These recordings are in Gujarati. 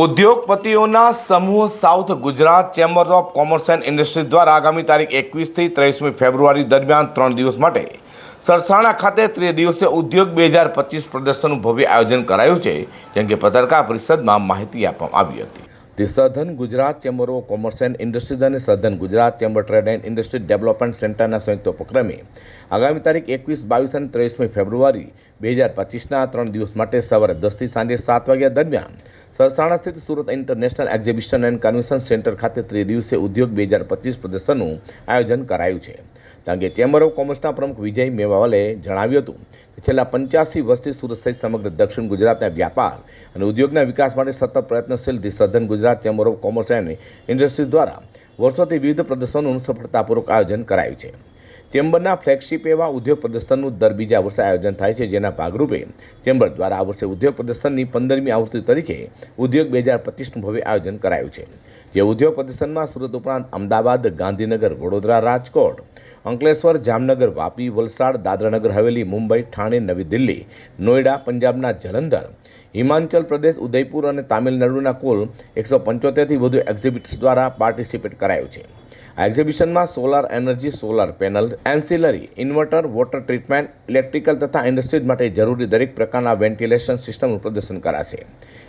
ઉદ્યોગપતિઓના સમૂહ south Gujarat chamber of commerce and industry દ્વારા આગામી તારીખ એકવીસથી ત્રેવીસમી ફેબ્રુઆરી દરમિયાન ત્રણ દિવસ માટે સરસાણા ખાતે ત્રિદિવસીય ઉદ્યોગ બે હજાર પચીસ પ્રદર્શનનું ભવ્ય આયોજન કરાયું છે, જેમ કે પત્રકાર પરિષદમાં માહિતી આપવામાં આવી હતી. તે southern Gujarat chamber of commerce and industries અને southern Gujarat chamber trade and industry development સેન્ટરના સંયુક્ત ઉપક્રમે આગામી તારીખ એકવીસ, બાવીસ અને ત્રેવીસમી ફેબ્રુઆરી બે હજાર પચીસના ત્રણ દિવસ માટે સવારે દસથી સાંજે સાત વાગ્યા દરમિયાન સરસાણા સ્થિત Surat international exhibition and convention centre ખાતે ત્રિદિવસીય ઉદ્યોગ બે હજાર પચીસ પ્રદર્શનનું આયોજન કરાયું છે. કારણ કે ચેમ્બર ઓફ કોમર્સના પ્રમુખ વિજય મેવાવાલે જણાવ્યું હતું કે છેલ્લા પંચ્યાસી વર્ષથી સુરત સહિત સમગ્ર દક્ષિણ ગુજરાતના વ્યાપાર અને ઉદ્યોગના વિકાસ માટે સતત પ્રયત્નશીલ the southern Gujarat chamber of commerce and industry દ્વારા વર્ષોથી વિવિધ પ્રદર્શનોનું સફળતાપૂર્વક આયોજન કરાયું છે. ચેમ્બરના ફ્લેગશિપ એવા ઉદ્યોગ પ્રદર્શનનું દર બીજા વર્ષે આયોજન થાય છે, જેના ભાગરૂપે ચેમ્બર દ્વારા આ વર્ષે ઉદ્યોગ પ્રદર્શનની પંદરમી આવૃત્તિ તરીકે ઉદ્યોગ બે હજાર પચીસનું ભવ્ય આયોજન કરાયું છે. જે ઉદ્યોગ પ્રદર્શનમાં સુરત ઉપરાંત અમદાવાદ, ગાંધીનગર, વડોદરા, રાજકોટ, અંકલેશ્વર, જામનગર, વાપી, વલસાડ, દાદરાનગર, હવેલી, મુંબઈ, ઠાણે, નવી દિલ્હી નોઈડા પંજાબના જલંધર, હિમાચલ પ્રદેશ, ઉદયપુર અને તામિલનાડુના કુલ એકસો પંચોતેરથી વધુ એક્ઝિબિટ્સ દ્વારા પાર્ટિસિપેટ કરાયું છે. આ એક્ઝિબિશનમાં solar energy solar panel ancillary inverter water treatment electrical તથા ઇન્ડસ્ટ્રીઝ માટે જરૂરી દરેક પ્રકારના વેન્ટિલેશન સિસ્ટમનું પ્રદર્શન કરાશે.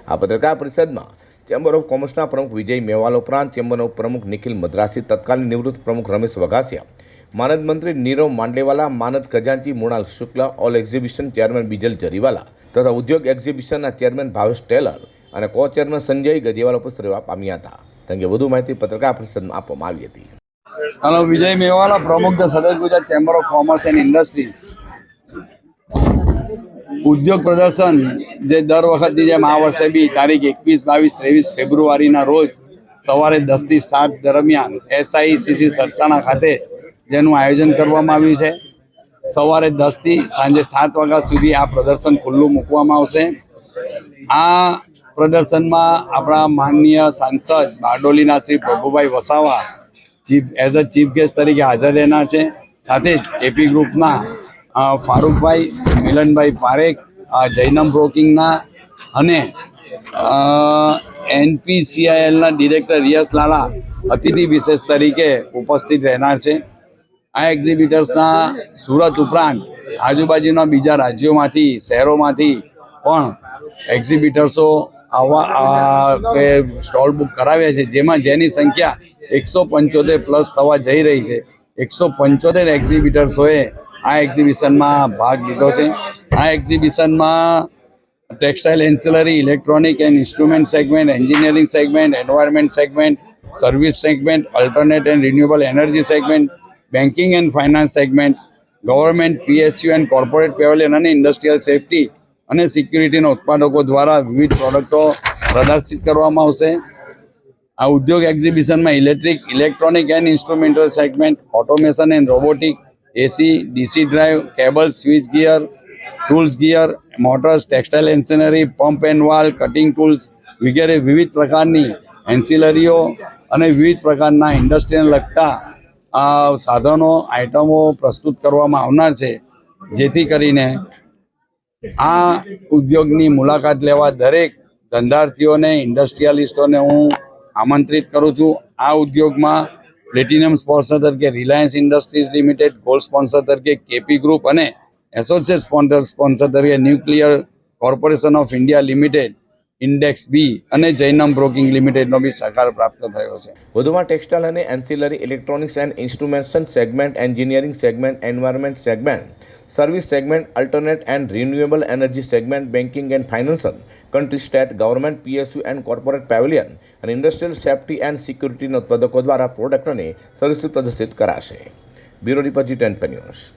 આ પત્રકાર પરિષદમાં ચેમ્બર ઓફ કોમર્સના પ્રમુખ વિજય મેવાલ ઉપરાંત ચેમ્બરના પ્રમુખ નિખિલ મદ્રાસી, તત્કાલીન નિવૃત્ત પ્રમુખ રમેશ વઘાસિયા, માનદ મંત્રી નીરવ માંડેવાલા, માનદ ખજાનચી Mrunal Shukla all exhibition chairman Bijal Jariwala તથા ઉદ્યોગ એક્ઝિબિશનના ચેરમેન ભાવેશ ટેલર અને કો ચેરમેન સંજય ગજેવાલા ઉપસ્થિત રહેવા પામ્યા હતા. તેમ વધુ માહિતી પત્રકાર પરિષદમાં આપવામાં આવી હતી. હલો, વિજય મેવાલા, પ્રમુખ the southern Gujarat chamber of commerce and industries. ઉદ્યોગ પ્રદર્શન જે દર વખતની જેમ આ વર્ષે બી તારીખ એકવીસ, બાવીસ, ત્રેવીસ ફેબ્રુઆરીના રોજ સવારે દસથી સાત દરમિયાન એસઆઈસીસી સરસાણા ખાતે જેનું આયોજન કરવામાં આવ્યું છે. સવારે દસથી સાંજે સાત વાગ્યા સુધી આ પ્રદર્શન ખુલ્લું મૂકવામાં આવશે. આ પ્રદર્શનમાં આપણા માનનીય સાંસદ બારડોલીના Shri Prabhubhai Vasava chief as a chief guest તરીકે હાજર રહેનાર છે. સાથે જ એપી ગ્રુપના ફારૂકભાઈ, મિલનભાઈ પારેખ જૈનમ બ્રોકિંગના અને એનપીસીઆઈએલના ડિરેક્ટર યશ લાલા અતિથિ વિશેષ તરીકે ઉપસ્થિત રહેનાર છે. આ એક્ઝિબિટર્સના સુરત ઉપરાંત આજુબાજુના બીજા રાજ્યોમાંથી, શહેરોમાંથી પણ એક્ઝિબિટર્સો આવા આ સ્ટોલ બુક કરાવ્યા છે જેમાં જેની સંખ્યા એકસો પંચોતેર પ્લસ થવા જઈ રહી છે. એકસો પંચોતેર એક્ઝિબિટર્સોએ આ એક્ઝિબિશનમાં ભાગ લીધો છે. આ એક્ઝિબિશનમાં textile ancillary electronic and instrument segment engineering segment environment segment service segment alternate and renewable energy segment banking and finance segment government PSU and corporate pavilion અને ઇન્ડસ્ટ્રીયલ સેફટી અને સિક્યુરિટીના ઉત્પાદકો દ્વારા વિવિધ પ્રોડક્ટો પ્રદર્શિત કરવામાં આવશે. આ ઉદ્યોગ એક્ઝિબિશનમાં electric, electronic and instrumental segment, automation and robotic, AC, DC drive cable, switch gear, tools gear, motors, textile ancillary pump and valve, cutting tools વગેરે વિવિધ પ્રકારની એન્સિલરીઓ અને વિવિધ પ્રકારના ઇન્ડસ્ટ્રીને લગતા આ સાધનો, આઇટમો પ્રસ્તુત કરવામાં આવનાર છે. જેથી કરીને આ ઉદ્યોગની મુલાકાત લેવા દરેક ધંધાર્થીઓને, ઇન્ડસ્ટ્રીયાલિસ્ટોને હું આમંત્રિત કરું છું. આ ઉદ્યોગમાં પ્લેટિનમ સ્પોન્સર તરીકે Reliance industries limited, gold sponsor તરીકે કેપી ગ્રુપ અને એસોસિએટ સ્પોન્સર સ્પોન્સર તરીકે nuclear corporation of India limited, index B અને જૈનમ બ્રોકિંગ લિમિટેડનો બી સહકાર પ્રાપ્ત થયો છે. વધુમાં ટેક્સટાઇલ અને ancillary, electronics and instrumentation segment, engineering segment, environment segment service segment alternate and renewable energy segment banking and financial country state government PSU and corporate pavilion અને ઇન્ડસ્ટ્રીયલ સેફ્ટી એન્ડ સિક્યુરિટીના ઉત્પાદકો દ્વારા પ્રોડક્ટોને સર્વિસ પ્રદર્શિત કરાશે bureau report G ten news